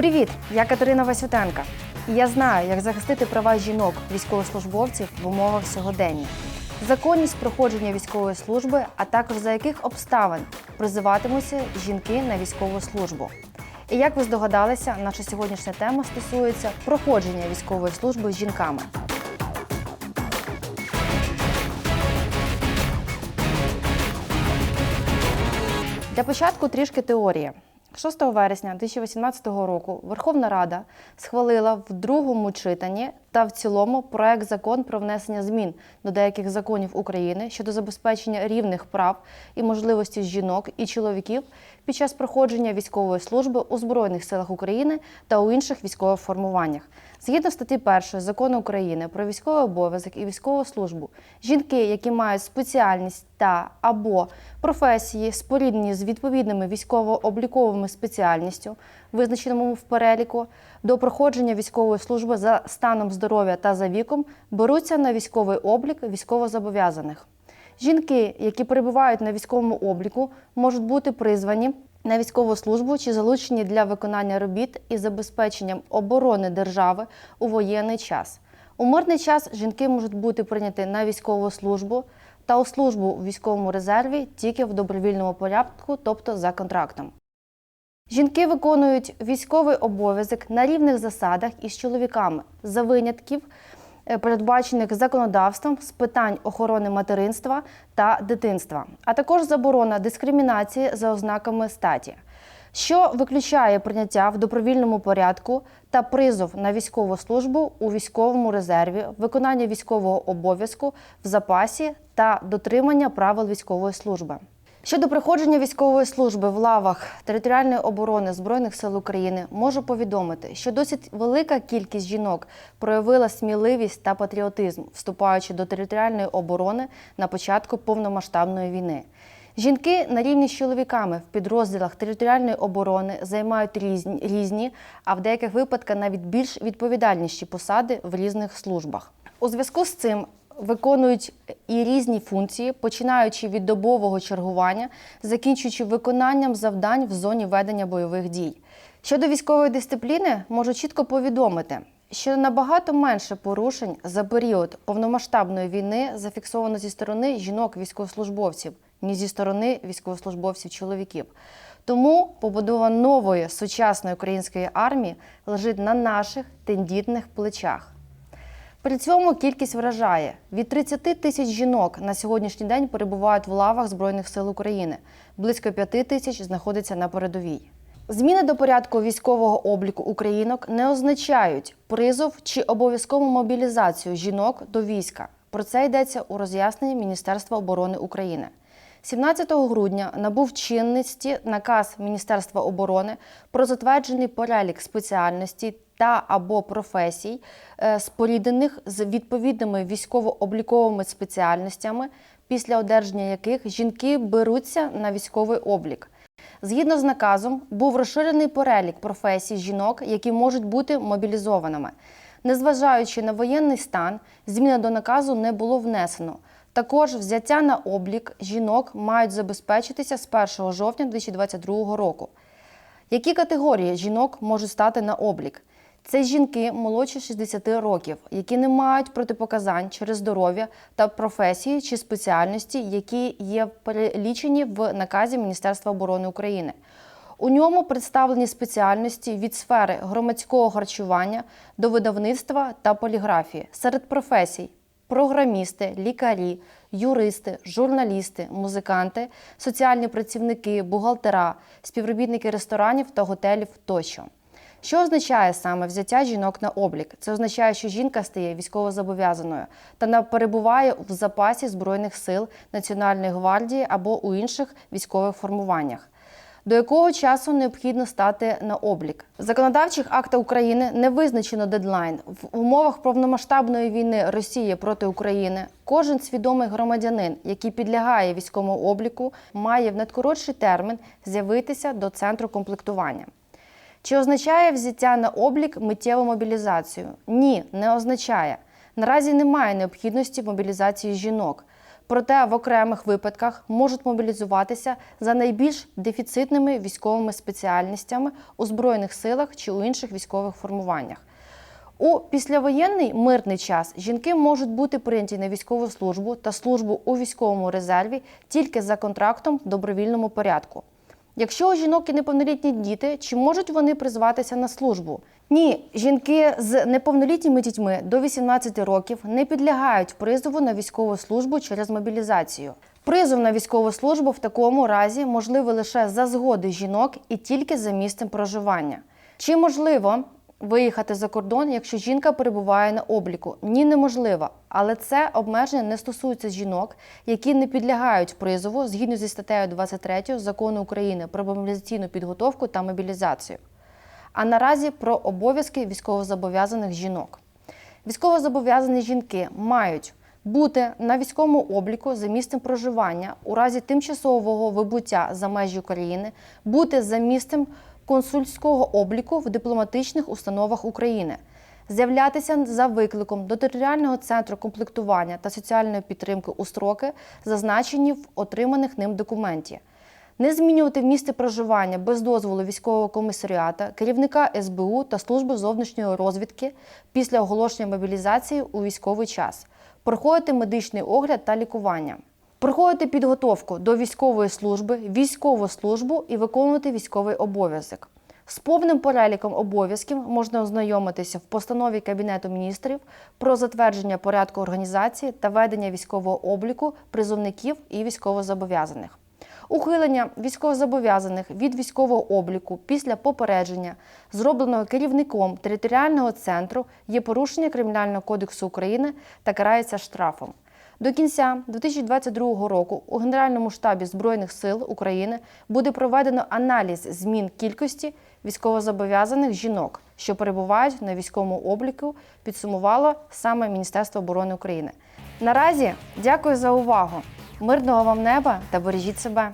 Привіт! Я Катерина Васютенка. І я знаю, як захистити права жінок, військовослужбовців в умовах сьогодення, законність проходження військової служби, а також за яких обставин призиватимуться жінки на військову службу. І як ви здогадалися, наша сьогоднішня тема стосується проходження військової служби з жінками. Для початку трішки теорії. 6 вересня 2018 року Верховна Рада схвалила в другому читанні та в цілому проект закон про внесення змін до деяких законів України щодо забезпечення рівних прав і можливостей жінок і чоловіків під час проходження військової служби у Збройних силах України та у інших військових формуваннях. Згідно статті 1 закону України про військовий обов'язок і військову службу, жінки, які мають спеціальність та або професії, споріднені з відповідними військово-обліковими спеціальністю, визначеному в переліку, до проходження військової служби за станом здоров'я та за віком, беруться на військовий облік військовозобов'язаних. Жінки, які перебувають на військовому обліку, можуть бути призвані на військову службу чи залучені для виконання робіт із забезпеченням оборони держави у воєнний час. У мирний час жінки можуть бути прийняті на військову службу та у службу у військовому резерві тільки в добровільному порядку, тобто за контрактом. Жінки виконують військовий обов'язок на рівних засадах із чоловіками за винятків, е, передбачених законодавством з питань охорони материнства та дитинства, а також заборона дискримінації за ознаками статі, що виключає прийняття в добровільному порядку та призов на військову службу у військовому резерві, виконання військового обов'язку в запасі та дотримання правил військової служби. Щодо проходження військової служби в лавах територіальної оборони Збройних сил України, можу повідомити, що досить велика кількість жінок проявила сміливість та патріотизм, вступаючи до територіальної оборони на початку повномасштабної війни. Жінки на рівні з чоловіками в підрозділах територіальної оборони займають різні, різні, а в деяких випадках навіть більш відповідальніші посади в різних службах. У зв'язку з цим виконують і різні функції, починаючи від добового чергування, закінчуючи виконанням завдань в зоні ведення бойових дій. Щодо військової дисципліни, можу чітко повідомити, що набагато менше порушень за період повномасштабної війни зафіксовано зі сторони жінок-військовослужбовців, ніж зі сторони військовослужбовців-чоловіків. Тому побудова нової сучасної української армії лежить на наших тендітних плечах. При цьому кількість вражає від 30 тисяч жінок на сьогоднішній день перебувають в лавах Збройних сил України. Близько 5 тисяч знаходяться на передовій. Зміни до порядку військового обліку українок не означають призов чи обов'язкову мобілізацію жінок до війська. Про це йдеться у роз'ясненні Міністерства оборони України. 17 грудня набув чинності наказ Міністерства оборони про затверджений перелік спеціальностей та або професій, е, споріднених з відповідними військово-обліковими спеціальностями, після одержання яких жінки беруться на військовий облік. Згідно з наказом, був розширений перелік професій жінок, які можуть бути мобілізованими. Незважаючи на воєнний стан, зміни до наказу не було внесено. Також взяття на облік жінок мають забезпечитися з 1 жовтня 2022 року. Які категорії жінок можуть стати на облік? Це жінки молодші 60 років, які не мають протипоказань через здоров'я та професії чи спеціальності, які є перелічені в наказі Міністерства оборони України. У ньому представлені спеціальності від сфери громадського харчування до видавництва та поліграфії серед професій програмісти, лікарі, юристи, журналісти, музиканти, соціальні працівники, бухгалтера, співробітники ресторанів та готелів тощо. Що означає саме взяття жінок на облік? Це означає, що жінка стає військовозобов'язаною та на- перебуває в запасі Збройних сил Національної гвардії або у інших військових формуваннях. До якого часу необхідно стати на облік? В законодавчих актах України не визначено дедлайн. В умовах повномасштабної війни Росії проти України кожен свідомий громадянин, який підлягає військовому обліку, має в надкоротший термін з'явитися до центру комплектування. Чи означає взяття на облік миттєву мобілізацію? Ні, не означає. Наразі немає необхідності в мобілізації жінок. Проте в окремих випадках можуть мобілізуватися за найбільш дефіцитними військовими спеціальностями у збройних силах чи у інших військових формуваннях. У післявоєнний мирний час жінки можуть бути прийняті на військову службу та службу у військовому резерві тільки за контрактом в добровільному порядку. Якщо у жінок є неповнолітні діти, чи можуть вони призватися на службу? Ні, жінки з неповнолітніми дітьми до 18 років не підлягають призову на військову службу через мобілізацію. Призов на військову службу в такому разі можливий лише за згоди жінок і тільки за місцем проживання. Чи можливо виїхати за кордон, якщо жінка перебуває на обліку? Ні, неможливо. Але це обмеження не стосується жінок, які не підлягають призову згідно зі статтею 23 закону України про мобілізаційну підготовку та мобілізацію. А наразі про обов'язки військовозобов'язаних жінок. Військовозобов'язані жінки мають бути на військовому обліку за місцем проживання у разі тимчасового вибуття за межі України, бути за місцем консульського обліку в дипломатичних установах України, з'являтися за викликом до територіального центру комплектування та соціальної підтримки у строки, зазначені в отриманих ним документі. Не змінювати місце проживання без дозволу військового комісаріата, керівника СБУ та служби зовнішньої розвідки після оголошення мобілізації у військовий час, проходити медичний огляд та лікування, проходити підготовку до військової служби, військову службу і виконувати військовий обов'язок. З повним переліком обов'язків можна ознайомитися в постанові Кабінету міністрів про затвердження порядку організації та ведення військового обліку призовників і військовозобов'язаних. Ухилення військовозобов'язаних від військового обліку після попередження, зробленого керівником територіального центру, є порушення Кримінального кодексу України та карається штрафом. До кінця 2022 року у Генеральному штабі Збройних сил України буде проведено аналіз змін кількості військовозобов'язаних жінок, що перебувають на військовому обліку, підсумувало саме Міністерство оборони України. Наразі дякую за увагу. Мирного вам неба та бережіть себе.